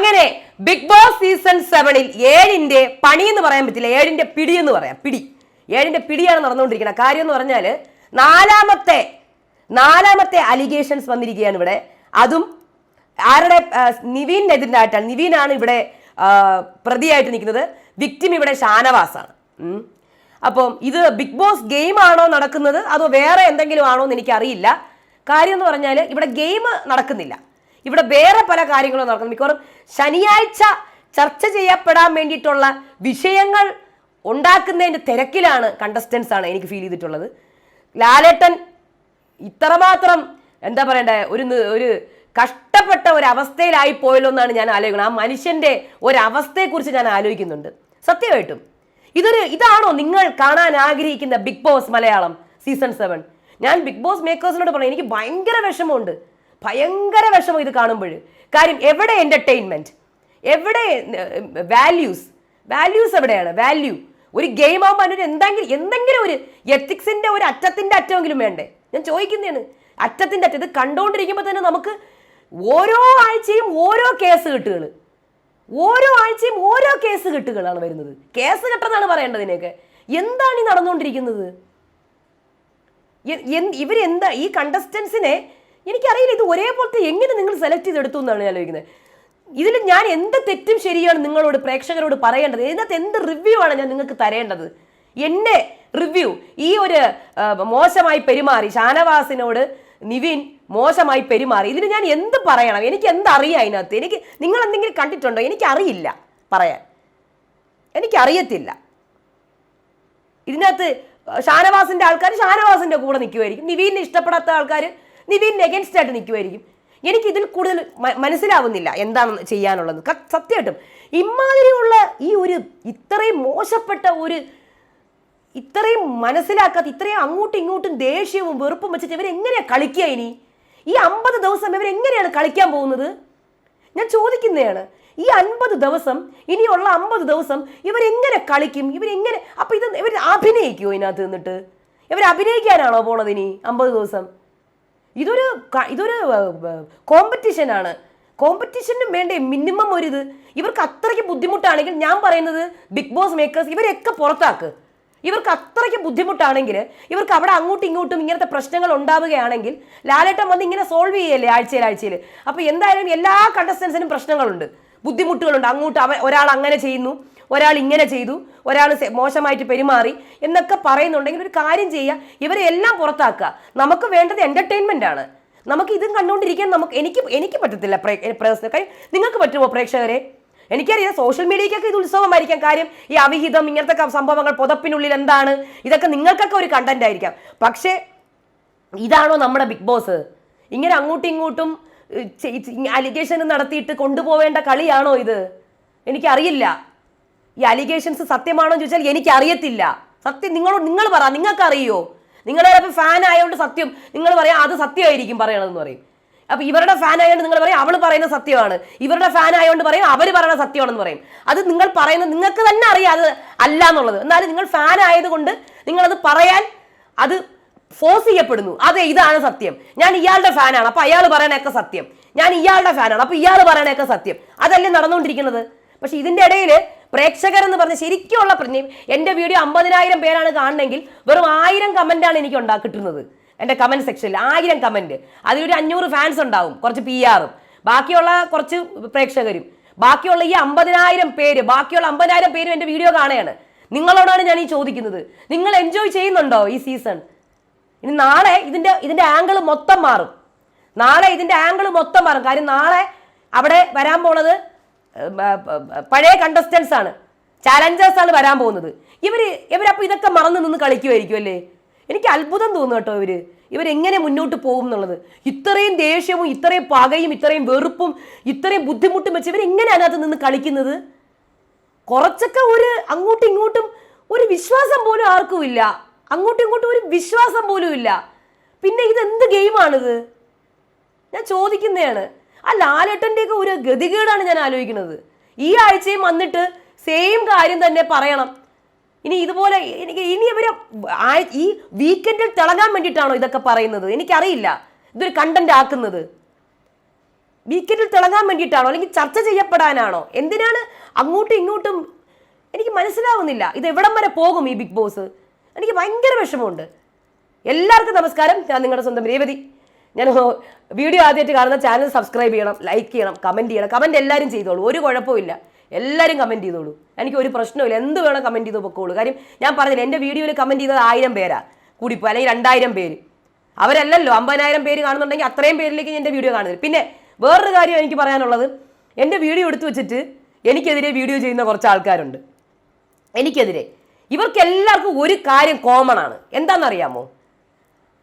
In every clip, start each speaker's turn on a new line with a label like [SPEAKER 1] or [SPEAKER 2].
[SPEAKER 1] അങ്ങനെ big boss season സെവനിൽ ഏഴിന്റെ പണി എന്ന് പറയാൻ പറ്റില്ല. ഏഴിന്റെ പിടി എന്ന് പറയാം. പിടി. ഏഴിന്റെ പിടിയാണ് നടന്നുകൊണ്ടിരിക്കുന്നത്. കാര്യം എന്ന് പറഞ്ഞാൽ നാലാമത്തെ നാലാമത്തെ അലിഗേഷൻസ് വന്നിരിക്കുകയാണ് ഇവിടെ. അതും ആരുടെ നിവീനെതിരായിട്ടാണ് നിവീനാണ് ഇവിടെ പ്രതിയായിട്ട് നിൽക്കുന്നത്. വിക്ടിം ഇവിടെ ഷാനവാസാണ്. അപ്പം ഇത് ബിഗ് ബോസ് ഗെയിം ആണോ നടക്കുന്നത്? അതോ വേറെ എന്തെങ്കിലും ആണോ എന്ന് എനിക്കറിയില്ല. കാര്യം എന്ന് പറഞ്ഞാൽ ഇവിടെ ഗെയിം നടക്കുന്നില്ല. ഇവിടെ വേറെ പല കാര്യങ്ങളും നടക്കുന്നു. മിക്കവാറും ശനിയാഴ്ച ചർച്ച ചെയ്യപ്പെടാൻ വേണ്ടിയിട്ടുള്ള വിഷയങ്ങൾ ഉണ്ടാക്കുന്നതിന്റെ തിരക്കിലാണ് കണ്ടസ്റ്റൻസ് ആണ് എനിക്ക് ഫീൽ ചെയ്തിട്ടുള്ളത്. ലാലേട്ടൻ ഇത്രമാത്രം എന്താ പറയണ്ടേ ഒരു ഒരു കഷ്ടപ്പെട്ട ഒരു അവസ്ഥയിലായി പോയല്ലോ എന്നാണ് ഞാൻ ആലോചിക്കുന്നത്. ആ മനുഷ്യന്റെ ഒരവസ്ഥയെക്കുറിച്ച് ഞാൻ ആലോചിക്കുന്നുണ്ട്. സത്യമായിട്ടും. ഇതൊരു ഇതാണോ നിങ്ങൾ കാണാൻ ആഗ്രഹിക്കുന്ന Big Boss Malayalam season seven ഞാൻ ബിഗ് ബോസ് മേക്കേഴ്സിനോട് പറഞ്ഞു എനിക്ക് ഭയങ്കര വിഷമമുണ്ട്. ഭയങ്കര വിഷമം ഇത് കാണുമ്പോൾ. കാര്യം എവിടെ എന്റർടൈൻമെന്റ് എവിടെ വാല്യൂസ് വാല്യൂസ് എവിടെയാണ്? വാല്യൂ ഒരു ഗെയിം ആകുമ്പോൾ അതിനൊരു എന്തെങ്കിലും എന്തെങ്കിലും ഒരു എത്തിക്സിന്റെ ഒരു അറ്റത്തിന്റെ അറ്റമെങ്കിലും വേണ്ടേ? ഞാൻ ചോദിക്കുന്നതാണ്. അറ്റത്തിന്റെ അറ്റം. ഇത് കണ്ടുകൊണ്ടിരിക്കുമ്പോൾ തന്നെ നമുക്ക് ഓരോ ആഴ്ചയും ഓരോ കേസ് കെട്ടുകൾ ഓരോ ആഴ്ചയും ഓരോ കേസ് കെട്ടുകളാണ് വരുന്നത്. കേസ് കെട്ടെന്നാണ് പറയേണ്ടത് ഇതിനെയൊക്കെ എന്താണ് ഈ നടന്നുകൊണ്ടിരിക്കുന്നത്? ഇവരെന്താ ഈ കണ്ടസ്റ്റൻസിനെ എനിക്കറിയില്ല ഇത് ഒരേപോലത്തെ എങ്ങനെ നിങ്ങൾ സെലക്ട് ചെയ്തെടുത്തു എന്നാണ് ഞാൻ ചോദിക്കുന്നത്. ഇതിൽ ഞാൻ എന്ത് തെറ്റും ശരിയാണ് നിങ്ങളോട് പ്രേക്ഷകരോട് പറയേണ്ടത്? ഇതിനകത്ത് എന്ത് റിവ്യൂ ആണ് ഞാൻ നിങ്ങൾക്ക് തരേണ്ടത്? എന്നെ റിവ്യൂ ഈ ഒരു മോശമായി പെരുമാറി ഷാനവാസിനോട് നിവിൻ മോശമായി പെരുമാറി ഇതിന് ഞാൻ എന്ത് പറയണം? എനിക്ക് എന്തറിയാം അതിനകത്ത്? എനിക്ക് നിങ്ങൾ എന്തെങ്കിലും കണ്ടിട്ടുണ്ടോ? എനിക്കറിയില്ല പറയാൻ. എനിക്കറിയത്തില്ല. ഇതിനകത്ത് ഷാനവാസിന്റെ ആൾക്കാർ ഷാനവാസിന്റെ കൂടെ നിൽക്കുമായിരിക്കും നിവീനെ ഇഷ്ടപ്പെടാത്ത ആൾക്കാർ നിവീനിന് എഗൻസ്റ്റ് ആയിട്ട് നിൽക്കുമായിരിക്കും എനിക്ക് ഇതിൽ കൂടുതൽ മനസ്സിലാവുന്നില്ല എന്താണ് ചെയ്യാനുള്ളത്. സത്യമായിട്ടും ഇമാതിരിയുള്ള ഈ ഒരു ഇത്രയും മോശപ്പെട്ട ഒരു ഇത്രയും മനസ്സിലാക്കാത്ത ഇത്രയും അങ്ങോട്ടും ഇങ്ങോട്ടും ദേഷ്യവും വെറുപ്പും വെച്ചിട്ട് ഇവരെങ്ങനെയാണ് കളിക്കുക ഇനി? ഈ അമ്പത് ദിവസം ഇവരെങ്ങനെയാണ് കളിക്കാൻ പോകുന്നത്? ഞാൻ ചോദിക്കുന്നതാണ് ഈ അൻപത് ദിവസം ഇനിയുള്ള അമ്പത് ദിവസം ഇവരെങ്ങനെ കളിക്കും? ഇവരെങ്ങനെ അപ്പം ഇത് ഇവർ അഭിനയിക്കുമോ ഇതിനകത്ത് നിന്നിട്ട് ഇവർ അഭിനയിക്കാനാണോ പോണത് ഇനി അമ്പത് ദിവസം? ഇതൊരു ഇതൊരു കോമ്പറ്റീഷനാണ് കോമ്പറ്റീഷനും വേണ്ടേ മിനിമം ഒരിത്. ഇവർക്ക് അത്രയ്ക്ക് ബുദ്ധിമുട്ടാണെങ്കിൽ ഞാൻ പറയുന്നത് ബിഗ് ബോസ് മേക്കേഴ്സ് ഇവരെയൊക്കെ പുറത്താക്ക്. ഇവർക്ക് അത്രയ്ക്ക് ബുദ്ധിമുട്ടാണെങ്കിൽ ഇവർക്ക് അവിടെ അങ്ങോട്ടും ഇങ്ങോട്ടും ഇങ്ങനത്തെ പ്രശ്നങ്ങൾ ഉണ്ടാവുകയാണെങ്കിൽ ലാലേട്ടൻ വന്ന് ഇങ്ങനെ സോൾവ് ചെയ്യല്ലേ ആഴ്ചയിൽ ആഴ്ചയിൽ? അപ്പോൾ എന്തായാലും എല്ലാ കണ്ടസ്റ്റൻസിനും പ്രശ്നങ്ങളുണ്ട്. ബുദ്ധിമുട്ടുകളുണ്ട്. അങ്ങോട്ട് അവ ഒരാൾ അങ്ങനെ ചെയ്യുന്നു. ഒരാൾ ഇങ്ങനെ ചെയ്തു ഒരാൾ മോശമായിട്ട് പെരുമാറി എന്നൊക്കെ പറയുന്നുണ്ടെങ്കിൽ ഒരു കാര്യം ചെയ്യുക ഇവരെ എല്ലാം പുറത്താക്കുക. നമുക്ക് വേണ്ടത് എന്റർടൈൻമെന്റ് ആണ്. നമുക്ക് ഇതും കണ്ടുകൊണ്ടിരിക്കാൻ നമുക്ക് എനിക്ക് എനിക്ക് പറ്റത്തില്ല പ്രേക്ഷകരെ നിങ്ങൾക്ക് പറ്റുമോ പ്രേക്ഷകരെ? എനിക്കറിയാം സോഷ്യൽ മീഡിയക്കൊക്കെ ഇത് ഉത്സവമായിരിക്കാം. കാര്യം ഈ അവിഹിതം ഇങ്ങനത്തെ സംഭവങ്ങൾ പുതപ്പിനുള്ളിൽ എന്താണ്? ഇതൊക്കെ നിങ്ങൾക്കൊക്കെ ഒരു കണ്ടന്റ് ആയിരിക്കാം. പക്ഷേ ഇതാണോ നമ്മുടെ ബിഗ് ബോസ്? ഇങ്ങനെ അങ്ങോട്ടും ഇങ്ങോട്ടും അലിഗേഷൻ നടത്തിയിട്ട് കൊണ്ടുപോവേണ്ട കളിയാണോ ഇത്? എനിക്കറിയില്ല. ഈ അലിഗേഷൻസ് സത്യമാണോ എന്ന് ചോദിച്ചാൽ എനിക്ക് അറിയത്തില്ല സത്യം നിങ്ങളോട് നിങ്ങൾ പറ നിങ്ങൾക്ക് അറിയോ നിങ്ങൾ ചിലപ്പോൾ ഫാൻ ആയതുകൊണ്ട് സത്യം. നിങ്ങൾ പറയാം അത് സത്യമായിരിക്കും പറയണതെന്ന് പറയും. അപ്പൊ ഇവരുടെ ഫാൻ ആയതുകൊണ്ട് നിങ്ങൾ പറയും അവൾ പറയുന്ന സത്യമാണ്. ഇവരുടെ ഫാൻ ആയതുകൊണ്ട് പറയും അവർ പറയുന്ന സത്യമാണെന്ന് പറയും. അത് നിങ്ങൾ പറയുന്നത് നിങ്ങൾക്ക് തന്നെ അറിയാം അത് അല്ല എന്നുള്ളത്. എന്നാലും നിങ്ങൾ ഫാൻ ആയതുകൊണ്ട് നിങ്ങൾ അത് പറയാൻ അത് ഫോഴ്സ് ചെയ്യപ്പെടുന്നു. അതെ ഇതാണ് സത്യം. ഞാൻ ഇയാളുടെ ഫാനാണ് അപ്പൊ അയാൾ പറയണൊക്കെ സത്യം. ഞാൻ ഇയാളുടെ ഫാനാണ് അപ്പൊ ഇയാൾ പറയണൊക്കെ സത്യം. അതല്ലേ നടന്നുകൊണ്ടിരിക്കുന്നത്? പക്ഷെ ഇതിന്റെ ഇടയിൽ പ്രേക്ഷകർ എന്ന് പറഞ്ഞ ശരിക്കുള്ള പ്രജ്ഞ എന്റെ വീഡിയോ അമ്പതിനായിരം പേരാണ് കാണണമെങ്കിൽ വെറും ആയിരം കമന്റാണ് എനിക്ക് ഉണ്ടാ എന്റെ കമന്റ് സെക്ഷനിൽ ആയിരം കമന്റ് അതിലൊരു അഞ്ഞൂറ് ഫാൻസ് ഉണ്ടാവും കുറച്ച് പി ആറും ബാക്കിയുള്ള കുറച്ച് പ്രേക്ഷകരും. ബാക്കിയുള്ള ഈ അമ്പതിനായിരം പേര് ബാക്കിയുള്ള അമ്പതിനായിരം പേരും എന്റെ വീഡിയോ കാണുകയാണ്. നിങ്ങളോടാണ് ഞാൻ ഈ ചോദിക്കുന്നത്. നിങ്ങൾ എൻജോയ് ചെയ്യുന്നുണ്ടോ ഈ സീസൺ ഇനി നാളെ ഇതിന്റെ ഇതിന്റെ ആംഗിൾ മൊത്തം മാറും. നാളെ ഇതിന്റെ ആംഗിൾ മൊത്തം മാറും. കാര്യം നാളെ അവിടെ വരാൻ പോണത് പഴയ കണ്ടസ്റ്റൻസ് ആണ്. ചാലഞ്ചേഴ്സ് ആണ് വരാൻ പോകുന്നത്. ഇവർ ഇവരപ്പോൾ ഇതൊക്കെ മറന്നു നിന്ന് കളിക്കുമായിരിക്കും അല്ലേ? എനിക്ക് അത്ഭുതം തോന്നുന്നു കേട്ടോ ഇവർ ഇവരെങ്ങനെ മുന്നോട്ട് പോകും എന്നുള്ളത്. ഇത്രയും ദേഷ്യവും ഇത്രയും പകയും ഇത്രയും വെറുപ്പും ഇത്രയും ബുദ്ധിമുട്ടും വെച്ച് ഇവരെങ്ങനെ അതിനകത്ത് നിന്ന് കളിക്കുന്നത്? കുറച്ചൊക്കെ ഒരു അങ്ങോട്ടും ഇങ്ങോട്ടും ഒരു വിശ്വാസം പോലും ആർക്കും ഇല്ല. അങ്ങോട്ടും ഇങ്ങോട്ടും ഒരു വിശ്വാസം പോലും ഇല്ല. പിന്നെ ഇതെന്ത് ഗെയിമാണിത്? ഞാൻ ചോദിക്കുന്നതാണ്. ആ ലാലേട്ടന്റെയൊക്കെ ഒരു ഗതികേടാണ് ഞാൻ ആലോചിക്കുന്നത്. ഈ ആഴ്ചയും വന്നിട്ട് സെയിം കാര്യം തന്നെ പറയണം. ഇനി ഇതുപോലെ എനിക്ക് ഇനി ഇവർ ഈ വീക്കെൻഡിൽ തിളങ്ങാൻ വേണ്ടിയിട്ടാണോ ഇതൊക്കെ പറയുന്നത്? എനിക്കറിയില്ല. ഇതൊരു കണ്ടന്റ് ആക്കുന്നത്. വീക്കെൻഡിൽ തിളങ്ങാൻ വേണ്ടിയിട്ടാണോ? അല്ലെങ്കിൽ ചർച്ച ചെയ്യപ്പെടാനാണോ? എന്തിനാണ് അങ്ങോട്ടും ഇങ്ങോട്ടും എനിക്ക് മനസ്സിലാവുന്നില്ല. ഇത് എവിടം വരെ പോകും ഈ ബിഗ് ബോസ് എനിക്ക് ഭയങ്കര വിഷമമുണ്ട്. എല്ലാവർക്കും നമസ്കാരം. ഞാൻ നിങ്ങളുടെ സ്വന്തം രേവതി. ഞാൻ വീഡിയോ ആദ്യമായിട്ട് കാണുന്ന ചാനൽ സബ്സ്ക്രൈബ് ചെയ്യണം ലൈക്ക് ചെയ്യണം കമന്റ് ചെയ്യണം. കമന്റ് എല്ലാവരും ചെയ്തോളൂ. ഒരു കുഴപ്പമില്ല എല്ലാവരും കമന്റ് ചെയ്തോളൂ. എനിക്ക് ഒരു പ്രശ്നമില്ല എന്ത് വേണം കമന്റ് ചെയ്ത് പൊക്കോളൂ. കാര്യം ഞാൻ പറഞ്ഞില്ല എന്റെ വീഡിയോയിൽ കമന്റ് ചെയ്തത് ആയിരം പേരാ. കൂടിപ്പോ അല്ലെങ്കിൽ രണ്ടായിരം പേര്. അവരല്ലല്ലോ. അമ്പതിനായിരം പേര് കാണുന്നുണ്ടെങ്കിൽ അത്രയും പേരിലേക്ക് എന്റെ വീഡിയോ കാണുന്നത് പിന്നെ വേറൊരു കാര്യം എനിക്ക് പറയാനുള്ളത്. എന്റെ വീഡിയോ എടുത്തു വെച്ചിട്ട് എനിക്കെതിരെ വീഡിയോ ചെയ്യുന്ന കുറച്ച് ആൾക്കാരുണ്ട്. എനിക്കെതിരെ. ഇവർക്ക് എല്ലാവർക്കും ഒരു കാര്യം കോമൺ ആണ്. എന്താണെന്നറിയാമോ?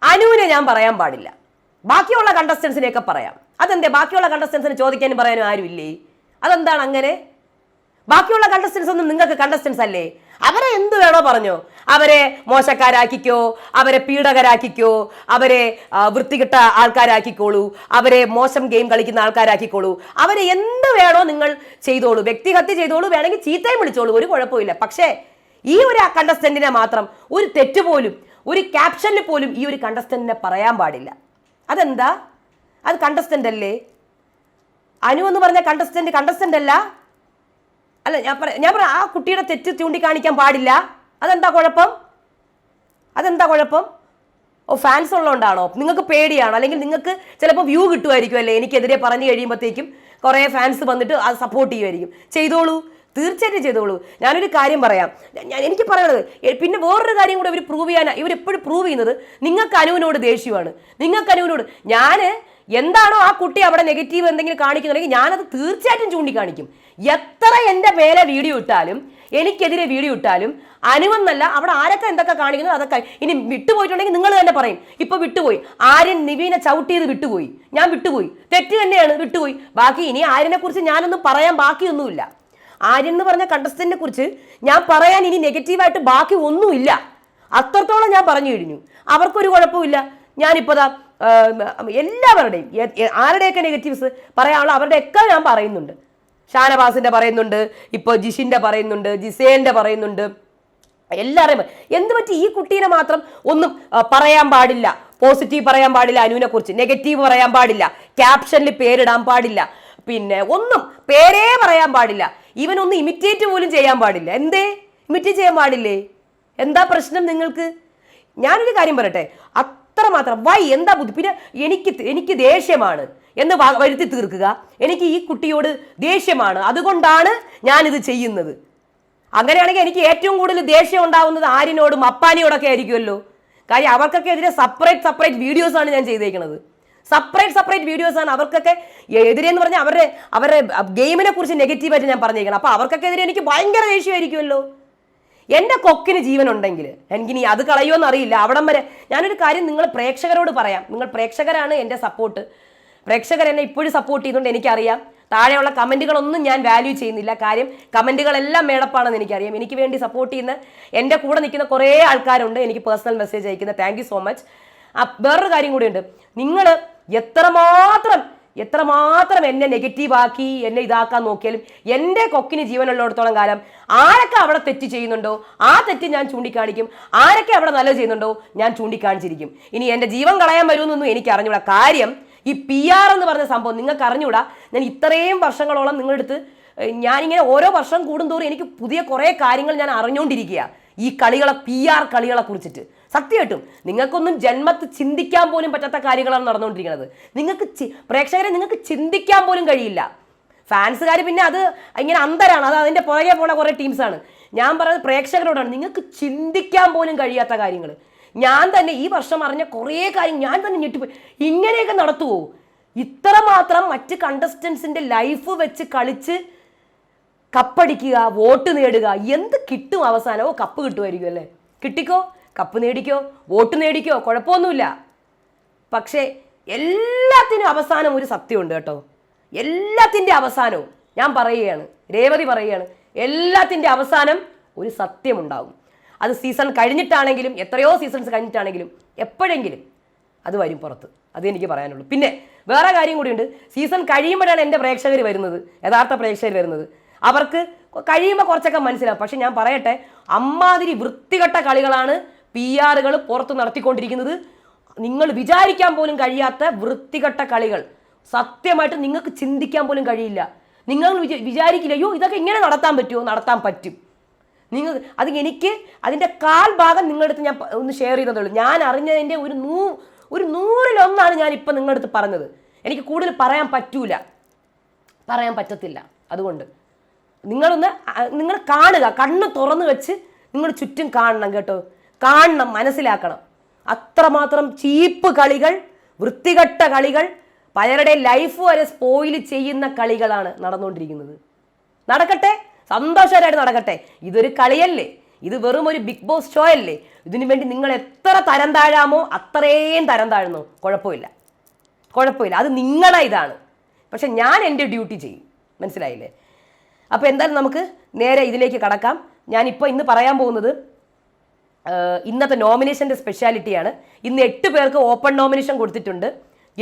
[SPEAKER 1] അനുവിനെ ഞാൻ പറയാൻ പാടില്ല. ബാക്കിയുള്ള കണ്ടസ്റ്റൻസിനെയൊക്കെ പറയാം. അതെന്തേ? ബാക്കിയുള്ള കണ്ടസ്റ്റൻസിന് ചോദിക്കാനും പറയാനും ആരുമില്ലേ? അതെന്താണ് അങ്ങനെ? ബാക്കിയുള്ള കണ്ടസ്റ്റൻസ് ഒന്നും നിങ്ങൾക്ക് കണ്ടസ്റ്റൻസ് അല്ലേ? അവരെ എന്ത് വേണോ പറഞ്ഞോ. അവരെ മോശക്കാരാക്കിക്കോ അവരെ പീഡകരാക്കിക്കോ അവരെ വൃത്തികെട്ട ആൾക്കാരാക്കിക്കോളൂ അവരെ മോശം ഗെയിം കളിക്കുന്ന ആൾക്കാരാക്കിക്കോളൂ. അവരെ എന്ത് വേണോ നിങ്ങൾ ചെയ്തോളൂ. വ്യക്തിഹത്യ ചെയ്തോളൂ വേണമെങ്കിൽ ചീത്തയും വിളിച്ചോളൂ. ഒരു കുഴപ്പമില്ല. പക്ഷേ ഈ ഒരു കണ്ടസ്റ്റന്റിനെ മാത്രം ഒരു തെറ്റ് പോലും ഒരു ക്യാപ്ഷനിൽ പോലും ഈ ഒരു കണ്ടസ്റ്റന്റിനെ പറയാൻ പാടില്ല. അതെന്താ? അത് കണ്ടസ്റ്റന്റ് അല്ലേ? അനു എന്ന് പറഞ്ഞ കണ്ടസ്റ്റന്റ് കണ്ടസ്റ്റന്റ് അല്ല? അല്ല ഞാൻ പറ ഞാൻ പറ ആ കുട്ടിയുടെ തെറ്റ് ചൂണ്ടിക്കാണിക്കാൻ പാടില്ല. അതെന്താ കുഴപ്പം? അതെന്താ കുഴപ്പം? ഓ ഫാൻസ് ഉള്ളതുകൊണ്ടാണോ? നിങ്ങൾക്ക് പേടിയാണോ? അല്ലെങ്കിൽ നിങ്ങൾക്ക് ചിലപ്പോൾ വ്യൂ കിട്ടുമായിരിക്കും അല്ലേ എനിക്കെതിരെ പറഞ്ഞു കഴിയുമ്പോഴത്തേക്കും കുറേ ഫാൻസ് വന്നിട്ട് അത് സപ്പോർട്ട് ചെയ്യുമായിരിക്കും. ചെയ്തോളൂ. തീർച്ചയായിട്ടും ചെയ്തോളൂ. ഞാനൊരു കാര്യം പറയാം. ഞാൻ എനിക്ക് പറയണത് പിന്നെ വേറൊരു കാര്യം കൂടെ ഇവർ പ്രൂവ് ചെയ്യാൻ ഇവർ എപ്പോഴും പ്രൂവ് ചെയ്യുന്നത് നിങ്ങൾക്ക് അനുവിനോട് ദേഷ്യമാണ്. നിങ്ങൾക്ക് അനുവിനോട് ഞാൻ എന്താണോ ആ കുട്ടി അവിടെ നെഗറ്റീവ് എന്തെങ്കിലും കാണിക്കുന്നുണ്ടെങ്കിൽ ഞാനത് തീർച്ചയായിട്ടും ചൂണ്ടിക്കാണിക്കും. എത്ര എന്റെ മേലെ വീഡിയോ ഇട്ടാലും എനിക്കെതിരെ വീഡിയോ ഇട്ടാലും അനുവെന്നല്ല അവിടെ ആരൊക്കെ എന്തൊക്കെ കാണിക്കുന്നത് അതൊക്കെ ഇനി വിട്ടുപോയിട്ടുണ്ടെങ്കിൽ നിങ്ങൾ തന്നെ പറയും. ഇപ്പൊ വിട്ടുപോയി. ആര്യൻ നിവീനെ ചവിട്ട് ചെയ്ത് വിട്ടുപോയി. ഞാൻ വിട്ടുപോയി. തെറ്റ് തന്നെയാണ് വിട്ടുപോയി. ബാക്കി ഇനി ആര്യനെ കുറിച്ച് ഞാനൊന്നും പറയാൻ ബാക്കിയൊന്നുമില്ല. ആര്യൻ എന്ന് പറഞ്ഞ കണ്ടസ്റ്റന്റിനെ കുറിച്ച് ഞാൻ പറയാൻ ഇനി നെഗറ്റീവായിട്ട് ബാക്കി ഒന്നുമില്ല. അത്രത്തോളം ഞാൻ പറഞ്ഞു കഴിഞ്ഞു. അവർക്കൊരു കുഴപ്പമില്ല ഞാനിപ്പോൾ ദാ എല്ലാവരുടെയും ആരുടെയൊക്കെ നെഗറ്റീവ്സ് പറയാനുള്ള അവരുടെയൊക്കെ ഞാൻ പറയുന്നുണ്ട്. ഷാനവാസിന്റെ പറയുന്നുണ്ട് ഇപ്പോൾ ജിഷിന്റെ പറയുന്നുണ്ട് ജിസേന്റെ പറയുന്നുണ്ട്. എല്ലാവരെയും എന്ത് പറ്റി? ഈ കുട്ടീനെ മാത്രം ഒന്നും പറയാൻ പാടില്ല. പോസിറ്റീവ് പറയാൻ പാടില്ല അനുവിനെ കുറിച്ച്. നെഗറ്റീവ് പറയാൻ പാടില്ല. ക്യാപ്ഷനിൽ പേരിടാൻ പാടില്ല. പിന്നെ ഒന്നും പേരേ പറയാൻ പാടില്ല. ഇവനൊന്ന് ഇമിറ്റേറ്റ് പോലും ചെയ്യാൻ പാടില്ല. എന്തേ? ഇമിറ്റേറ്റ് ചെയ്യാൻ പാടില്ലേ? എന്താ പ്രശ്നം നിങ്ങൾക്ക്? ഞാനൊരു കാര്യം പറയട്ടെ. അത്രമാത്രം വൈ എന്താ ബുദ്ധി? പിന്നെ എനിക്ക് എനിക്ക് ദേഷ്യമാണ് എന്ന് വരുത്തി തീർക്കുക. എനിക്ക് ഈ കുട്ടിയോട് ദേഷ്യമാണ്. അതുകൊണ്ടാണ് ഞാനിത് ചെയ്യുന്നത്. അങ്ങനെയാണെങ്കിൽ എനിക്ക് ഏറ്റവും കൂടുതൽ ദേഷ്യം ഉണ്ടാവുന്നത് ആരിനോടും അപ്പാനിയോടൊക്കെ ആയിരിക്കുമല്ലോ. കാര്യം അവർക്കൊക്കെ എതിരെ സെപ്പറേറ്റ് സെപ്പറേറ്റ് വീഡിയോസാണ് ഞാൻ ചെയ്തേക്കുന്നത് സെപ്പറേറ്റ് സെപ്പറേറ്റ് വീഡിയോസ് ആണ്. അവർക്കൊക്കെ എതിരെ എന്ന് പറഞ്ഞാൽ അവരുടെ അവരുടെ ഗെയിമിനെ കുറിച്ച് നെഗറ്റീവായിട്ട് ഞാൻ പറഞ്ഞേക്കണം. അപ്പോൾ അവർക്കൊക്കെ എതിരെ എനിക്ക് ഭയങ്കര ദേഷ്യമായിരിക്കുമല്ലോ എന്റെ കൊക്കിന് ജീവനുണ്ടെങ്കിൽ എനിക്കിനി അത് കളയുമെന്ന് അറിയില്ല അവിടം വരെ ഞാനൊരു കാര്യം നിങ്ങൾ പ്രേക്ഷകരോട് പറയാം. നിങ്ങൾ പ്രേക്ഷകരാണ് എന്റെ സപ്പോർട്ട് പ്രേക്ഷകർ എന്നെ ഇപ്പോഴും സപ്പോർട്ട് ചെയ്തുകൊണ്ട് എനിക്കറിയാം. താഴെയുള്ള കമന്റുകളൊന്നും ഞാൻ വാല്യൂ ചെയ്യുന്നില്ല. കാര്യം കമന്റുകളെല്ലാം മേടപ്പാണെന്ന് എനിക്കറിയാം. എനിക്ക് വേണ്ടി സപ്പോർട്ട് ചെയ്യുന്ന എന്റെ കൂടെ നിൽക്കുന്ന കുറേ ആൾക്കാരുണ്ട്. എനിക്ക് പേഴ്സണൽ മെസ്സേജ് അയക്കുന്ന. താങ്ക് സോ മച്ച് വേറൊരു കാര്യം കൂടിയുണ്ട്. നിങ്ങൾ എത്രമാത്രം എത്രമാത്രം എന്നെ നെഗറ്റീവ് ആക്കി എന്നെ ഇതാക്കാൻ നോക്കിയാലും എന്റെ കൊക്കിന് ജീവനുള്ളിടത്തോളം കാലം ആരൊക്കെ അവിടെ തെറ്റ് ചെയ്യുന്നുണ്ടോ ആ തെറ്റ് ഞാൻ ചൂണ്ടിക്കാണിക്കും. ആരൊക്കെ അവിടെ നല്ലത് ചെയ്യുന്നുണ്ടോ ഞാൻ ചൂണ്ടിക്കാണിച്ചിരിക്കും. ഇനി എന്റെ ജീവൻ കളയാൻ വരുമെന്നൊന്നും എനിക്ക് അറിഞ്ഞൂടാ. കാര്യം ഈ പി ആർ എന്ന് പറഞ്ഞ സംഭവം നിങ്ങൾക്ക് അറിഞ്ഞൂടാ. ഞാൻ ഇത്രയും വർഷങ്ങളോളം നിങ്ങളെടുത്ത് ഏഹ്, ഞാനിങ്ങനെ ഓരോ വർഷം കൂടുന്തോറും എനിക്ക് പുതിയ കുറേ കാര്യങ്ങൾ ഞാൻ അറിഞ്ഞുകൊണ്ടിരിക്കുക ഈ കളികളെ പി ആർ കളികളെ കുറിച്ചിട്ട്. സത്യമായിട്ടും നിങ്ങൾക്കൊന്നും ജന്മത്ത് ചിന്തിക്കാൻ പോലും പറ്റാത്ത കാര്യങ്ങളാണ് നടന്നുകൊണ്ടിരിക്കുന്നത്. നിങ്ങൾക്ക് പ്രേക്ഷകരെ നിങ്ങൾക്ക് ചിന്തിക്കാൻ പോലും കഴിയില്ല. ഫാൻസുകാർ പിന്നെ അത് ഇങ്ങനെ അന്തരാണ് അത് അതിന്റെ പുറകെ പോണ കുറേ ടീംസാണ് ഞാൻ പറയുന്നത് പ്രേക്ഷകരോടാണ്. നിങ്ങൾക്ക് ചിന്തിക്കാൻ പോലും കഴിയാത്ത കാര്യങ്ങൾ ഞാൻ തന്നെ ഈ വർഷം അറിഞ്ഞ കുറേ കാര്യം ഞാൻ തന്നെ ഞെട്ടിപ്പോയി ഇങ്ങനെയൊക്കെ നടത്തുമോ ഇത്രമാത്രം മറ്റ് കണ്ടസ്റ്റൻസിന്റെ ലൈഫ് വെച്ച് കളിച്ച് കപ്പടിക്കുക വോട്ട് നേടുക എന്ത് കിട്ടും അവസാനമോ കപ്പ് കിട്ടുമായിരിക്കും അല്ലേ? കിട്ടിക്കോ? കപ്പ് നേടിക്കോ വോട്ട് നേടിക്കോ കുഴപ്പമൊന്നുമില്ല. പക്ഷേ എല്ലാത്തിനും അവസാനം ഒരു സത്യമുണ്ട് കേട്ടോ. എല്ലാത്തിന്റെ അവസാനവും ഞാൻ പറയുകയാണ് രേവതി പറയുകയാണ് എല്ലാത്തിന്റെ അവസാനം ഒരു സത്യമുണ്ടാകും അത് സീസൺ കഴിഞ്ഞിട്ടാണെങ്കിലും എത്രയോ സീസൺസ് കഴിഞ്ഞിട്ടാണെങ്കിലും എപ്പോഴെങ്കിലും അത് വരും പുറത്ത്. അത് എനിക്ക് പറയാനുള്ളൂ. പിന്നെ വേറെ കാര്യം കൂടിയുണ്ട്. സീസൺ കഴിയുമ്പോഴാണ് എന്റെ പ്രേക്ഷകർ വരുന്നത് യഥാർത്ഥ പ്രേക്ഷകർ വരുന്നത്. അവർക്ക് കഴിയുമ്പോൾ കുറച്ചൊക്കെ മനസ്സിലാവും. പക്ഷെ ഞാൻ പറയട്ടെ അമ്മാതിരി വൃത്തികെട്ട കളികളാണ് പി ആറുകൾ പുറത്ത് നടത്തിക്കൊണ്ടിരിക്കുന്നത്. നിങ്ങൾ വിചാരിക്കാൻ പോലും കഴിയാത്ത വൃത്തികെട്ട കളികൾ. സത്യമായിട്ട് നിങ്ങൾക്ക് ചിന്തിക്കാൻ പോലും കഴിയില്ല. നിങ്ങൾ വിചാ- വിചാരിക്കില്ല അയ്യോ ഇതൊക്കെ ഇങ്ങനെ നടത്താൻ പറ്റുമോ? നടത്താൻ പറ്റും. നിങ്ങൾ അത് എനിക്ക് അതിന്റെ കാൽ ഭാഗം നിങ്ങളുടെ അടുത്ത് ഞാൻ ഒന്ന് ഷെയർ ചെയ്തതുള്ളൂ ഞാൻ അറിഞ്ഞതിന്റെ ഒരു നൂ ഒരു നൂറിലൊന്നാണ് ഞാൻ ഇപ്പം നിങ്ങളുടെ അടുത്ത് പറഞ്ഞത്. എനിക്ക് കൂടുതൽ പറയാൻ പറ്റൂല. പറയാൻ പറ്റത്തില്ല. അതുകൊണ്ട് നിങ്ങളൊന്ന് നിങ്ങൾ കാണുക. കണ്ണ് തുറന്നു വെച്ച് നിങ്ങൾ ചുറ്റും കാണണം കേട്ടോ. കാണണം മനസ്സിലാക്കണം. അത്രമാത്രം ചീപ്പ് കളികൾ വൃത്തികെട്ട കളികൾ പലരുടെ ലൈഫ് വരെ സ്പോയിൽ ചെയ്യുന്ന കളികളാണ് നടന്നുകൊണ്ടിരിക്കുന്നത്. നടക്കട്ടെ സന്തോഷകരമായിട്ട് നടക്കട്ടെ. ഇതൊരു കളിയല്ലേ? ഇത് വെറും ഒരു ബിഗ് ബോസ് ഷോ അല്ലേ? ഇതിനു വേണ്ടി നിങ്ങൾ എത്ര തരം താഴാമോ അത്രയും തരം താഴ്ന്നോ. കുഴപ്പമില്ല. കുഴപ്പമില്ല. അത് നിങ്ങളുടെ ഇതാണ്. പക്ഷെ ഞാൻ എന്റെ ഡ്യൂട്ടി ചെയ്യും. മനസ്സിലായില്ലേ? അപ്പോൾ എന്തായാലും നമുക്ക് നേരെ ഇതിലേക്ക് കടക്കാം. ഞാനിപ്പോൾ ഇന്ന് പറയാൻ പോകുന്നത് ഇന്നത്തെ നോമിനേഷന്റെ സ്പെഷ്യാലിറ്റിയാണ് ഇന്ന് എട്ട് പേർക്ക് ഓപ്പൺ നോമിനേഷൻ കൊടുത്തിട്ടുണ്ട്.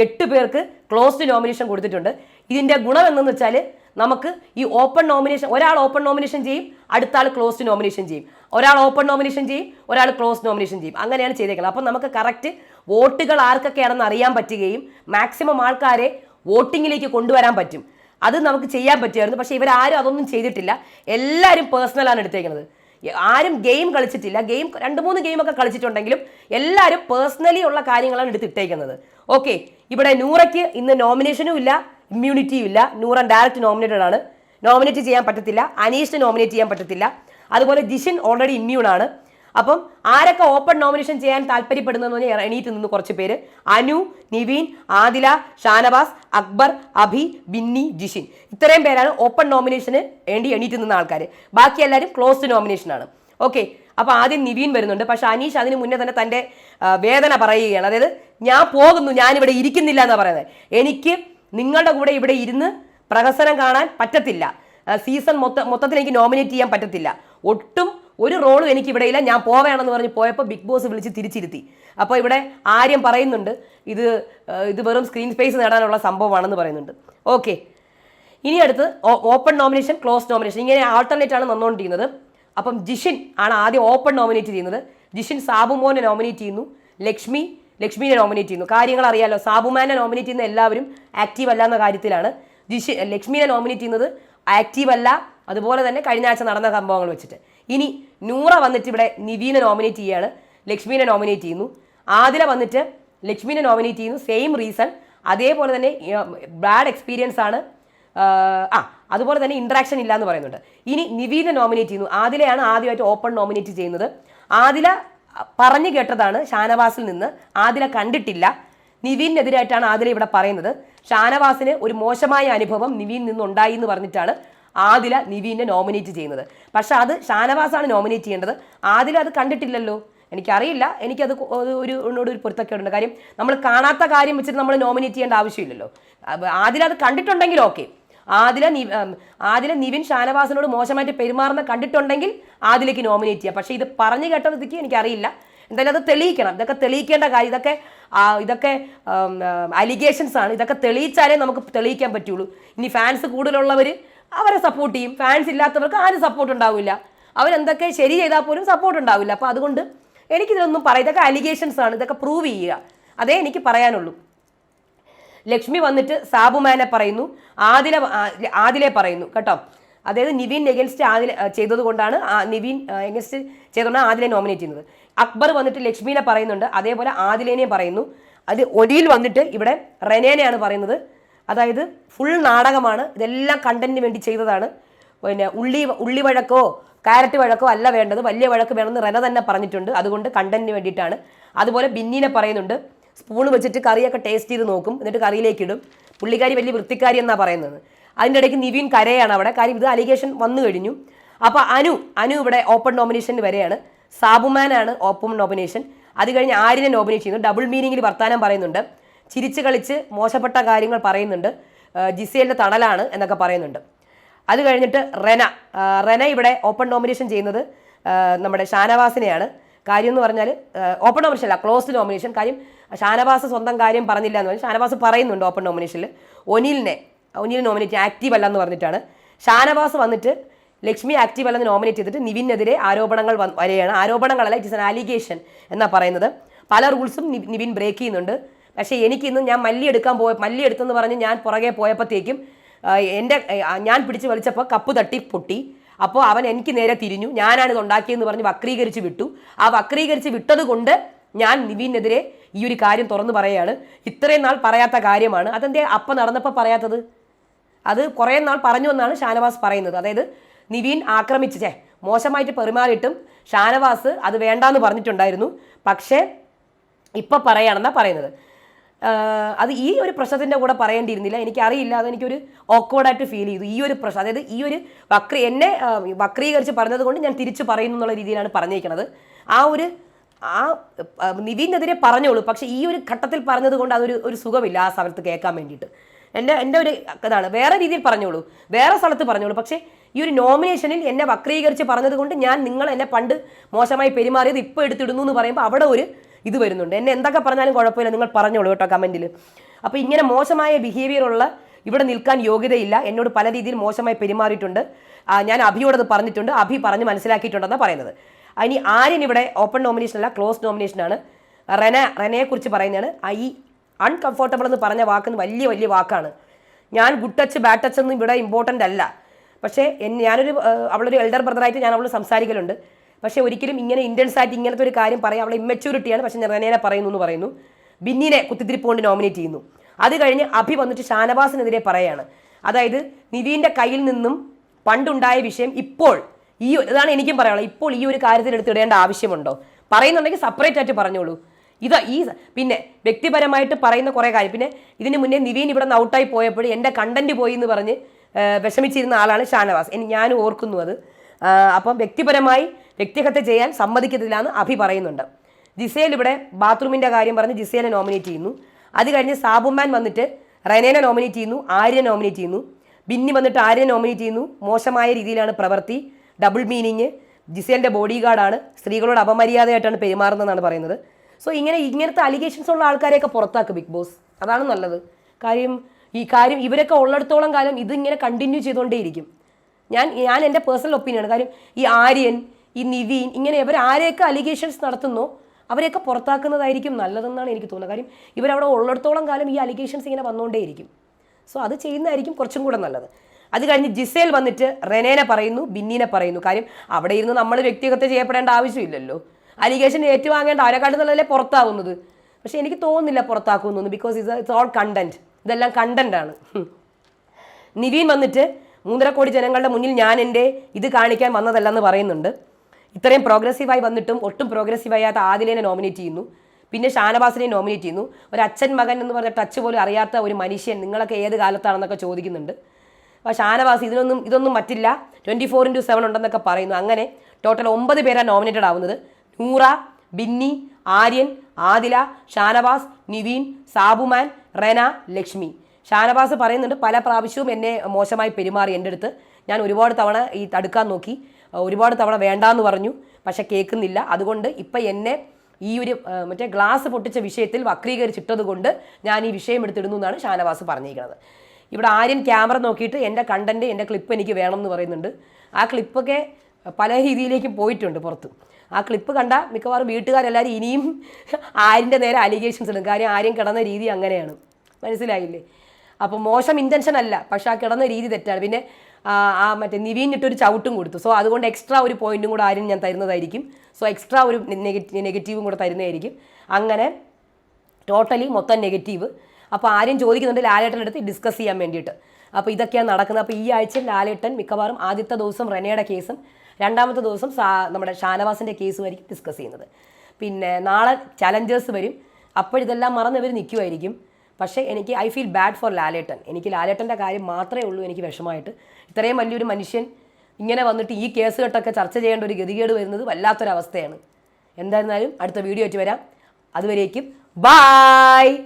[SPEAKER 1] എട്ട് പേർക്ക് ക്ലോസ്ഡ് നോമിനേഷൻ കൊടുത്തിട്ടുണ്ട്. ഇതിന്റെ ഗുണം എന്തെന്ന് വെച്ചാൽ നമുക്ക് ഈ ഓപ്പൺ നോമിനേഷൻ ഒരാൾ ഓപ്പൺ നോമിനേഷൻ ചെയ്യും അടുത്ത ആൾ ക്ലോസ്ഡ് നോമിനേഷൻ ചെയ്യും. ഒരാൾ ഓപ്പൺ നോമിനേഷൻ ചെയ്യും ഒരാൾ ക്ലോസ് നോമിനേഷൻ ചെയ്യും. അങ്ങനെയാണ് ചെയ്തേക്കുന്നത്. അപ്പം നമുക്ക് കറക്റ്റ് വോട്ടുകൾ ആർക്കൊക്കെയാണെന്ന് അറിയാൻ പറ്റുകയും മാക്സിമം ആൾക്കാരെ വോട്ടിങ്ങിലേക്ക് കൊണ്ടുവരാൻ പറ്റും. അത് നമുക്ക് ചെയ്യാൻ പറ്റുമായിരുന്നു. പക്ഷേ ഇവരാരും അതൊന്നും ചെയ്തിട്ടില്ല. എല്ലാവരും പേഴ്സണലാണ് എടുത്തേക്കുന്നത്. ആരും ഗെയിം കളിച്ചിട്ടില്ല. ഗെയിം രണ്ട് മൂന്ന് ഗെയിമൊക്കെ കളിച്ചിട്ടുണ്ടെങ്കിലും എല്ലാവരും പേഴ്സണലി ഉള്ള കാര്യങ്ങളാണ് എടുത്തിട്ടേക്കുന്നത് ഓക്കെ ഇവിടെ നൂറയ്ക്ക് ഇന്ന് നോമിനേഷനും ഇല്ല ഇമ്മ്യൂണിറ്റിയും ഇല്ല. നൂറൻ ഡയറക്റ്റ് നോമിനേറ്റഡ് ആണ്. നോമിനേറ്റ് ചെയ്യാൻ പറ്റത്തില്ല. അനീഷിന് നോമിനേറ്റ് ചെയ്യാൻ പറ്റത്തില്ല. അതുപോലെ ജിഷിൻ ഓൾറെഡി ഇമ്മ്യൂൺ ആണ്. അപ്പം ആരൊക്കെ ഓപ്പൺ നോമിനേഷൻ ചെയ്യാൻ താല്പര്യപ്പെടുന്നതെന്ന് പറഞ്ഞാൽ എണീറ്റ് നിന്ന് കുറച്ച് പേര്. അനു നിവീൻ ആദില ഷാനവാസ് അക്ബർ അഭി ബിന്നി ജിഷിൻ. ഇത്രയും പേരാണ് ഓപ്പൺ നോമിനേഷന് വേണ്ടി എണീറ്റ് നിന്ന ആൾക്കാർ ബാക്കി എല്ലാവരും ക്ലോസ്ഡ് നോമിനേഷനാണ് ഓക്കെ അപ്പോൾ ആദ്യം നിവീൻ വരുന്നുണ്ട്. പക്ഷേ അനീഷ് അതിന് മുന്നേ തന്നെ തന്റെ വേദന പറയുകയാണ്. അതായത് ഞാൻ പോകുന്നു ഞാനിവിടെ ഇരിക്കുന്നില്ല എന്നാണ് പറയുന്നത്. എനിക്ക് നിങ്ങളുടെ കൂടെ ഇവിടെ ഇരുന്ന് പ്രഹസനം കാണാൻ പറ്റത്തില്ല. സീസൺ മൊത്ത മൊത്തത്തിൽ എനിക്ക് നോമിനേറ്റ് ചെയ്യാൻ പറ്റത്തില്ല. ഒട്ടും ഒരു റോളും എനിക്ക് ഇവിടെ ഇല്ല ഞാൻ പോവേണമെന്ന് പറഞ്ഞ് പോയപ്പോൾ ബിഗ് ബോസ് വിളിച്ച് തിരിച്ചിരുത്തി. അപ്പോൾ ഇവിടെ ആര്യം പറയുന്നുണ്ട്. ഇത് ഇത് വെറും സ്ക്രീൻ സ്പേസ് നേടാനുള്ള സംഭവമാണെന്ന് പറയുന്നുണ്ട്. ഓക്കെ ഇനി അടുത്ത് ഓപ്പൺ നോമിനേഷൻ ക്ലോസ് നോമിനേഷൻ ഇങ്ങനെ ആൾട്ടർനേറ്റ് ആണ് വന്നുകൊണ്ടിരിക്കുന്നത് അപ്പം ജിഷിൻ ആണ് ആദ്യം ഓപ്പൺ നോമിനേറ്റ് ചെയ്യുന്നത്. ജിഷിൻ സാബുമോനെ നോമിനേറ്റ് ചെയ്യുന്നു. ലക്ഷ്മി ലക്ഷ്മിനെ നോമിനേറ്റ് ചെയ്യുന്നു. കാര്യങ്ങൾ അറിയാലോ. സാബുമാനെ നോമിനേറ്റ് ചെയ്യുന്ന എല്ലാവരും ആക്റ്റീവ് അല്ല എന്ന കാര്യത്തിലാണ്. ജിഷി ലക്ഷ്മിനെ നോമിനേറ്റ് ചെയ്യുന്നത് ആക്റ്റീവ് അല്ല. അതുപോലെ തന്നെ കഴിഞ്ഞ ആഴ്ച നടന്ന സംഭവങ്ങൾ വെച്ചിട്ട്. ഇനി നൂറ വന്നിട്ട് ഇവിടെ നിവീനെ നോമിനേറ്റ് ചെയ്യാണ്. ലക്ഷ്മീനെ നോമിനേറ്റ് ചെയ്യുന്നു. ആദില വന്നിട്ട് ലക്ഷ്മീനെ നോമിനേറ്റ് ചെയ്യുന്നു. സെയിം റീസൺ അതേപോലെ തന്നെ ബാഡ് എക്സ്പീരിയൻസ് ആണ്. ആ അതുപോലെ തന്നെ ഇൻട്രാക്ഷൻ ഇല്ല എന്ന് പറയുന്നുണ്ട്. ഇനി നിവീനെ നോമിനേറ്റ് ചെയ്യുന്നു. ആദിലയാണ് ആദ്യമായിട്ട് ഓപ്പൺ നോമിനേറ്റ് ചെയ്യുന്നത്. ആദില പറഞ്ഞു കേട്ടതാണ് ഷാനവാസിൽ നിന്ന്. ആദില കണ്ടിട്ടില്ല. നിവീനെതിരായിട്ടാണ് ആദില ഇവിടെ പറയുന്നത്. ഷാനവാസിന് ഒരു മോശമായ അനുഭവം നിവീൻ നിന്നുണ്ടായി എന്ന് പറഞ്ഞിട്ടാണ് ആദില നിവീനെ നോമിനേറ്റ് ചെയ്യുന്നത്. പക്ഷേ അത് ഷാനവാസാണ് നോമിനേറ്റ് ചെയ്യേണ്ടത്. ആദില അത് കണ്ടിട്ടില്ലല്ലോ. എനിക്കറിയില്ല. എനിക്കത് ഒരു എന്നോട് ഒരു പൊരുത്തക്കേടുണ്ട്. കാര്യം നമ്മൾ കാണാത്ത കാര്യം വെച്ചിട്ട് നമ്മൾ നോമിനേറ്റ് ചെയ്യേണ്ട ആവശ്യമില്ലല്ലോ. ആദില അത് കണ്ടിട്ടുണ്ടെങ്കിൽ ഓക്കെ ആദില നി- ആദില നിവിൻ ഷാനവാസിനോട് മോശമായിട്ട് പെരുമാറുന്ന കണ്ടിട്ടുണ്ടെങ്കിൽ ആദിലേക്ക് നോമിനേറ്റ് ചെയ്യാം. പക്ഷേ ഇത് പറഞ്ഞു കേട്ടതിക്ക് എനിക്കറിയില്ല. എന്തായാലും അത് തെളിയിക്കണം. ഇതൊക്കെ തെളിയിക്കേണ്ട കാര്യം ഇതൊക്കെ ഇതൊക്കെ അലിഗേഷൻസ് ആണ്. ഇതൊക്കെ തെളിയിച്ചാലേ നമുക്ക് തെളിയിക്കാൻ പറ്റുള്ളൂ. ഇനി ഫാൻസ് കൂടുതലുള്ളവർ അവരെ സപ്പോർട്ട് ചെയ്യും. ഫാൻസ് ഇല്ലാത്തവർക്ക് ആരും സപ്പോർട്ട് ഉണ്ടാവില്ല. അവരെന്തൊക്കെ ശരി ചെയ്താൽ പോലും സപ്പോർട്ട് ഉണ്ടാവില്ല. അപ്പോൾ അതുകൊണ്ട് എനിക്കിതൊന്നും പറയാം. ഇതൊക്കെ അലിഗേഷൻസ് ആണ്. ഇതൊക്കെ പ്രൂവ് ചെയ്യുക. അതേ എനിക്ക് പറയാനുള്ളൂ. ലക്ഷ്മി വന്നിട്ട് സാബുമാനെ പറയുന്നു. ആദില ആദിലെ പറയുന്നു. കേട്ടോ? അതായത് നിവിൻ എഗൻസ്റ്റ് ആദില ആ, ചെയ്തത് കൊണ്ടാണ് ആ നിവിൻ എഗൻസ്റ്റ് ചെയ്തുകൊണ്ടാണ് ആദിലെ നോമിനേറ്റ് ചെയ്യുന്നത്. അക്ബർ വന്നിട്ട് ലക്ഷ്മിനെ പറയുന്നുണ്ട്. അതേപോലെ ആദിലേനെയും പറയുന്നു. അത് ഒരിയിൽ വന്നിട്ട് ഇവിടെ റെനേനെയാണ് പറയുന്നത്. അതായത് ഫുൾ നാടകമാണ്. ഇതെല്ലാം കണ്ടന്റിന് വേണ്ടി ചെയ്തതാണ്. പിന്നെ ഉള്ളി ഉള്ളി വഴക്കോ കാരറ്റ് വഴക്കോ അല്ല വേണ്ടത്. വലിയ വഴക്ക് വേണമെന്ന് റെന തന്നെ പറഞ്ഞിട്ടുണ്ട്. അതുകൊണ്ട് കണ്ടന്റിന് വേണ്ടിയിട്ടാണ്. അതുപോലെ ബിന്നിനെ പറയുന്നുണ്ട്. സ്പൂൺ വെച്ചിട്ട് കറിയൊക്കെ ടേസ്റ്റ് ചെയ്ത് നോക്കും. എന്നിട്ട് കറിയിലേക്ക് ഇടും പുള്ളിക്കാരി വലിയ വൃത്തിക്കാരി എന്നാണ് പറയുന്നത്. അതിന്റെ ഇടയ്ക്ക് നിവിൻ കരയാണ് അവിടെ. കാര്യം ഇത് അലിഗേഷൻ വന്നു കഴിഞ്ഞു. അപ്പോൾ അനു അനു ഇവിടെ ഓപ്പൺ നോമിനേഷന് വരെയാണ്. സാബുമാനാണ് ഓപ്പൺ നോമിനേഷൻ അത് കഴിഞ്ഞ് ആര്യനെ നോമിനേറ്റ് ചെയ്യുന്നു. ഡബിൾ മീനിങ്ങിൽ വർത്താനം പറയുന്നുണ്ട്. ചിരിച്ച് കളിച്ച് മോശപ്പെട്ട കാര്യങ്ങൾ പറയുന്നുണ്ട്. ജിസേലിന്റെ തണലാണ് എന്നൊക്കെ പറയുന്നുണ്ട്. അത് കഴിഞ്ഞിട്ട് റെന. റെന ഇവിടെ ഓപ്പൺ നോമിനേഷൻ ചെയ്യുന്നത് നമ്മുടെ ഷാനവാസിനെയാണ്. കാര്യം എന്ന് പറഞ്ഞാൽ ഓപ്പൺ നോമിനേഷൻ അല്ല ക്ലോസ്ഡ് നോമിനേഷൻ കാര്യം ഷാനവാസ് സ്വന്തം കാര്യം പറഞ്ഞില്ല എന്ന് പറഞ്ഞാൽ ഷാനവാസ് പറയുന്നുണ്ട് ഓപ്പൺ നോമിനേഷനിൽ ഒനിലിനെ ഒനിൽ നോമിനേറ്റ് ആക്റ്റീവ് അല്ല എന്ന് പറഞ്ഞിട്ടാണ്. ഷാനവാസ് വന്നിട്ട് ലക്ഷ്മി ആക്റ്റീവ് അല്ലെന്ന് നോമിനേറ്റ് ചെയ്തിട്ട് നിവിനെതിരെ ആരോപണങ്ങൾ വരെയാണ് ആരോപണങ്ങളല്ല ഇറ്റ് ഇസ് ആൻ അലിഗേഷൻ എന്നാണ് പറയുന്നത്. പല റൂൾസും നിവിൻ ബ്രേക്ക് ചെയ്യുന്നുണ്ട്. പക്ഷേ എനിക്കിന്ന് ഞാൻ മല്ലി എടുക്കാൻ പോയ മല്ലി എടുത്തെന്ന് പറഞ്ഞ് ഞാൻ പുറകെ പോയപ്പോഴത്തേക്കും എന്റെ ഞാൻ പിടിച്ച് വലിച്ചപ്പോൾ കപ്പ് തട്ടി പൊട്ടി. അപ്പോൾ അവൻ എനിക്ക് നേരെ തിരിഞ്ഞു. ഞാനാണ് ഇത് ഉണ്ടാക്കിയെന്ന് പറഞ്ഞ് വക്രീകരിച്ച് വിട്ടു. ആ വക്രീകരിച്ച് വിട്ടത് കൊണ്ട് ഞാൻ നിവീനെതിരെ ഈ ഒരു കാര്യം തുറന്നു പറയുകയാണ്. ഇത്രയും നാൾ പറയാത്ത കാര്യമാണ്. അതെന്തേ അപ്പം നടന്നപ്പോൾ പറയാത്തത്? അത് കുറേ നാൾ പറഞ്ഞു എന്നാണ് ഷാനവാസ് പറയുന്നത്. അതായത് നിവീൻ ആക്രമിച്ചേ മോശമായിട്ട് പെരുമാറിയിട്ടും ഷാനവാസ് അത് വേണ്ടാന്ന് പറഞ്ഞിട്ടുണ്ടായിരുന്നു. പക്ഷേ ഇപ്പം പറയാണെന്നാണ് പറയുന്നത്. അത് ഈ ഒരു പ്രശ്നത്തിന്റെ കൂടെ പറയേണ്ടിയിരുന്നില്ല. എനിക്കറിയില്ല. അതെനിക്കൊരു ഓക്വേർഡായിട്ട് ഫീൽ ചെയ്തു. ഈ ഒരു പ്രശ്നം അതായത് ഈ ഒരു വക്രീ എന്നെ വക്രീകരിച്ച് പറഞ്ഞത് കൊണ്ട് ഞാൻ തിരിച്ചു പറയുന്നു എന്നുള്ള രീതിയിലാണ് പറഞ്ഞിരിക്കുന്നത് ആ ഒരു ആ നിവിനെതിരെ പറഞ്ഞോളൂ. പക്ഷേ ഈ ഒരു ഘട്ടത്തിൽ പറഞ്ഞത് കൊണ്ട് അതൊരു ഒരു സുഖമില്ല ആ സമയത്ത് കേൾക്കാൻ വേണ്ടിയിട്ട്. എന്റെ എന്റെ ഒരു ഇതാണ്. വേറെ രീതിയിൽ പറഞ്ഞോളൂ. വേറെ സ്ഥലത്ത് പറഞ്ഞോളൂ. പക്ഷേ ഈ ഒരു നോമിനേഷനിൽ എന്നെ വക്രീകരിച്ച് പറഞ്ഞത് കൊണ്ട് ഞാൻ നിങ്ങൾ എന്നെ പണ്ട് മോശമായി പെരുമാറിയത് ഇപ്പോൾ എടുത്തിടുന്നു എന്ന് പറയുമ്പോൾ അവിടെ ഒരു ഇത് വരുന്നുണ്ട്. എന്നെ എന്തൊക്കെ പറഞ്ഞാലും കുഴപ്പമില്ല. നിങ്ങൾ പറഞ്ഞോളൂ കേട്ടോ കമന്റിൽ അപ്പോൾ ഇങ്ങനെ മോശമായ ബിഹേവിയർ ഉള്ള ഇവിടെ നിൽക്കാൻ യോഗ്യതയില്ല. എന്നോട് പല രീതിയിൽ മോശമായി പെരുമാറിയിട്ടുണ്ട്. ഞാൻ അഭിയോടത് പറഞ്ഞിട്ടുണ്ട്. അഭി പറഞ്ഞ് മനസ്സിലാക്കിയിട്ടുണ്ടെന്നാണ് പറയുന്നത്. ഇനി ആര്യൻ ഇവിടെ ഓപ്പൺ നോമിനേഷൻ അല്ല ക്ലോസ് നോമിനേഷനാണ് റെന റെനയെക്കുറിച്ച് പറയുന്നതാണ്. ഐ അൺകംഫർട്ടബിൾ എന്ന് പറഞ്ഞ വാക്കെന്ന് വലിയ വലിയ വാക്കാണ്. ഞാൻ ഗുഡ് ടച്ച് ബാഡ് ടച്ച് ഒന്നും ഇവിടെ ഇമ്പോർട്ടന്റ് അല്ല. പക്ഷേ ഞാനൊരു അവളൊരു എൽഡർ ബ്രദറായിട്ട് ഞാൻ അവൾ സംസാരിക്കലുണ്ട്. പക്ഷേ ഒരിക്കലും ഇങ്ങനെ ഇന്ത്യൻസ് ആയിട്ട് ഇങ്ങനത്തെ ഒരു കാര്യം പറയാം അവളെ ഇമ്മച്യൂരിറ്റിയാണ് പക്ഷേ നിറനേനെ റെനേനെ പറയുന്നു എന്ന് പറയുന്നു. ബിന്നിനെ കുത്തിത്തിരിപ്പുകൊണ്ട് നോമിനേറ്റ് ചെയ്യുന്നു. അത് കഴിഞ്ഞ് അഭി വന്നിട്ട് ഷാനവാസിനെതിരെ പറയാണ്. അതായത് നിവീന്റെ കയ്യിൽ നിന്നും പണ്ടുണ്ടായ വിഷയം ഇപ്പോൾ ഈ ഇതാണ് എനിക്കും പറയാനുള്ളത്. ഇപ്പോൾ ഈ ഒരു കാര്യത്തിൽ എടുത്തിടേണ്ട ആവശ്യമുണ്ടോ? പറയുന്നുണ്ടെങ്കിൽ സെപ്പറേറ്റ് ആയിട്ട് പറഞ്ഞോളൂ. ഇത് ഈ പിന്നെ വ്യക്തിപരമായിട്ട് പറയുന്ന കുറേ കാര്യം. പിന്നെ ഇതിന് മുന്നേ നിവീൻ ഇവിടെ നിന്ന് ഔട്ടായി പോയപ്പോൾ എന്റെ കണ്ടന്റ് പോയി എന്ന് പറഞ്ഞ് വിഷമിച്ചിരുന്ന ആളാണ് ഷാനവാസ്. ഞാൻ ഓർക്കുന്നു അത്. അപ്പം വ്യക്തിപരമായി വ്യക്തിഹത്യ ചെയ്യാൻ സമ്മതിക്കത്തില്ല എന്ന് അഭി പറയുന്നുണ്ട്. ജിസേൽ ഇവിടെ ബാത്റൂമിന്റെ കാര്യം പറഞ്ഞ് ജിസേലിനെ നോമിനേറ്റ് ചെയ്യുന്നു. അത് കഴിഞ്ഞ് സാബുമാൻ വന്നിട്ട് റെനേനെ നോമിനേറ്റ് ചെയ്യുന്നു ആര്യനെ നോമിനേറ്റ് ചെയ്യുന്നു. ബിന്നി വന്നിട്ട് ആര്യനെ നോമിനേറ്റ് ചെയ്യുന്നു. മോശമായ രീതിയിലാണ് പ്രവൃത്തി ഡബിൾ മീനിങ് ജിസേലിന്റെ ബോഡി ഗാർഡാണ് സ്ത്രീകളോട് അപമര്യാദയായിട്ടാണ് പെരുമാറുന്നതെന്നാണ് പറയുന്നത്. സോ ഇങ്ങനെ ഇങ്ങനത്തെ അലിഗേഷൻസ് ഉള്ള ആൾക്കാരെയൊക്കെ പുറത്താക്കും ബിഗ് ബോസ് അതാണ് നല്ലത്. കാര്യം ഈ കാര്യം ഇവരൊക്കെ ഉള്ളിടത്തോളം കാലം ഇതിങ്ങനെ കണ്ടിന്യൂ ചെയ്തുകൊണ്ടേയിരിക്കും. ഞാൻ ഞാൻ എന്റെ പേഴ്സണൽ ഒപ്പീനിയാണ് കാര്യം ഈ ആര്യൻ ഈ നിവീൻ ഇങ്ങനെ ഇവർ ആരെയൊക്കെ അലിഗേഷൻസ് നടത്തുന്നു അവരെയൊക്കെ പുറത്താക്കുന്നതായിരിക്കും നല്ലതെന്നാണ് എനിക്ക് തോന്നുന്നത്. കാര്യം ഇവരവിടെ ഉള്ളിടത്തോളം കാലം ഈ അലിഗേഷൻസ് ഇങ്ങനെ വന്നുകൊണ്ടേയിരിക്കും. സോ അത് ചെയ്യുന്നതായിരിക്കും കുറച്ചും കൂടെ നല്ലത്. അത് കഴിഞ്ഞ് ജിസേൽ വന്നിട്ട് റെനേനെ പറയുന്നു ബിന്നിനെ പറയുന്നു. കാര്യം അവിടെ ഇരുന്ന് നമ്മൾ വ്യക്തിഗത ചെയ്യപ്പെടേണ്ട ആവശ്യമില്ലല്ലോ. അലിഗേഷൻ ഏറ്റുവാങ്ങേണ്ട അവരെക്കാട്ടും നല്ലതല്ലേ പുറത്താവുന്നത് പക്ഷേ എനിക്ക് തോന്നുന്നില്ല പുറത്താക്കുമെന്നൊന്നും because is it's all content ഇതെല്ലാം കണ്ടന്റ് ആണ്. നിവീൻ വന്നിട്ട് മൂന്നര കോടി ജനങ്ങളുടെ മുന്നിൽ ഞാൻ എന്റെ ഇത് കാണിക്കാൻ വന്നതല്ലെന്ന് പറയുന്നുണ്ട്. ഇത്രയും പ്രോഗ്രസീവായി വന്നിട്ടും ഒട്ടും പ്രോഗ്രസീവ് ആയാത്ത ആദിലേനെ നോമിനേറ്റ് ചെയ്യുന്നു. പിന്നെ ഷാനവാസിനെ നോമിനേറ്റ് ചെയ്യുന്നു. ഒരു അച്ഛൻ മകൻ എന്ന് പറഞ്ഞ ടച്ച് പോലും അറിയാത്ത ഒരു മനുഷ്യൻ നിങ്ങളൊക്കെ ഏത് കാലത്താണെന്നൊക്കെ ചോദിക്കുന്നുണ്ട്. അപ്പോൾ ഷാനവാസ് ഇതിനൊന്നും ഇതൊന്നും മറ്റില്ല. ട്വന്റി ഫോർ ഇന്റു സെവൻ ഉണ്ടെന്നൊക്കെ പറയുന്നു. അങ്ങനെ ടോട്ടൽ ഒമ്പത് പേരാണ് നോമിനേറ്റഡ് ആവുന്നത്. നൂറ ബിന്നി ആര്യൻ ആദില ഷാനവാസ് നിവീൻ സാബുമാൻ റെന ലക്ഷ്മി. ഷാനവാസ് പറയുന്നുണ്ട് പല പ്രാവശ്യവും എന്നെ മോശമായി പെരുമാറി എന്റെ അടുത്ത്. ഞാൻ ഒരുപാട് തവണ ഈ തടുക്കാൻ നോക്കി. ഒരുപാട് തവണ വേണ്ടാന്ന് പറഞ്ഞു പക്ഷെ കേൾക്കുന്നില്ല. അതുകൊണ്ട് ഇപ്പം എന്നെ ഈ ഒരു മറ്റേ ഗ്ലാസ് പൊട്ടിച്ച വിഷയത്തിൽ വക്രീകരിച്ചിട്ടത് കൊണ്ട് ഞാൻ ഈ വിഷയം എടുത്തിടുന്നു എന്നാണ് ഷാനവാസ് പറഞ്ഞിരിക്കുന്നത്. ഇവിടെ ആര്യൻ ക്യാമറ നോക്കിയിട്ട് എന്റെ കണ്ടന്റ് എന്റെ ക്ലിപ്പ് എനിക്ക് വേണം എന്ന് പറയുന്നുണ്ട്. ആ ക്ലിപ്പൊക്കെ പല രീതിയിലേക്കും പോയിട്ടുണ്ട് പുറത്ത്. ആ ക്ലിപ്പ് കണ്ട മിക്കവാറും വീട്ടുകാരെല്ലാവരും ഇനിയും ആര്യന്റെ നേരെ അലിഗേഷൻസ് ഇടും. കാര്യം ആര്യൻ കിടന്ന രീതി അങ്ങനെയാണ്. മനസ്സിലായില്ലേ? അപ്പോൾ മോശം ഇന്റൻഷൻ അല്ല പക്ഷെ ആ കിടന്ന രീതി തെറ്റാണ്. പിന്നെ ആ, മറ്റേ നിവീനിട്ടൊരു ചവിട്ടും കൊടുത്തു. സോ അതുകൊണ്ട് എക്സ്ട്രാ ഒരു പോയിന്റും കൂടെ ആരും ഞാൻ തരുന്നതായിരിക്കും. സോ എക്സ്ട്രാ ഒരു നെഗറ്റീവ് നെഗറ്റീവും കൂടെ തരുന്നതായിരിക്കും. അങ്ങനെ ടോട്ടലി മൊത്തം നെഗറ്റീവ് അപ്പോൾ ആരും ചോദിക്കുന്നുണ്ട് ലാലേട്ടന്റെ അടുത്ത് ഡിസ്കസ് ചെയ്യാൻ വേണ്ടിയിട്ട്. അപ്പോൾ ഇതൊക്കെയാണ് നടക്കുന്നത്. അപ്പോൾ ഈ ആഴ്ച ലാലേട്ടൻ മിക്കവാറും ആദ്യത്തെ ദിവസം റെനയുടെ കേസും രണ്ടാമത്തെ ദിവസം നമ്മുടെ ഷാനവാസിന്റെ കേസുമായിരിക്കും ഡിസ്കസ് ചെയ്യുന്നത്. പിന്നെ നാളെ ചലഞ്ചേഴ്സ് വരും. അപ്പോഴിതെല്ലാം മറന്ന് ഇവർ നിൽക്കുമായിരിക്കും പക്ഷേ എനിക്ക് I feel bad for Lalettan. എനിക്ക് ലാലേട്ടന്റെ കാര്യം മാത്രമേ ഉള്ളൂ. എനിക്ക് വിഷമമായിട്ട്. ഇത്രയും വലിയൊരു മനുഷ്യൻ ഇങ്ങനെ വന്നിട്ട് ഈ കേസ് കെട്ടൊക്കെ ചർച്ച ചെയ്യേണ്ട ഒരു ഗതികേട് വരുന്നത് വല്ലാത്തൊരവസ്ഥയാണ്. എന്തായിരുന്നാലും അടുത്ത വീഡിയോ ആയിട്ട് വരാം. അതുവരേക്കും ബായ്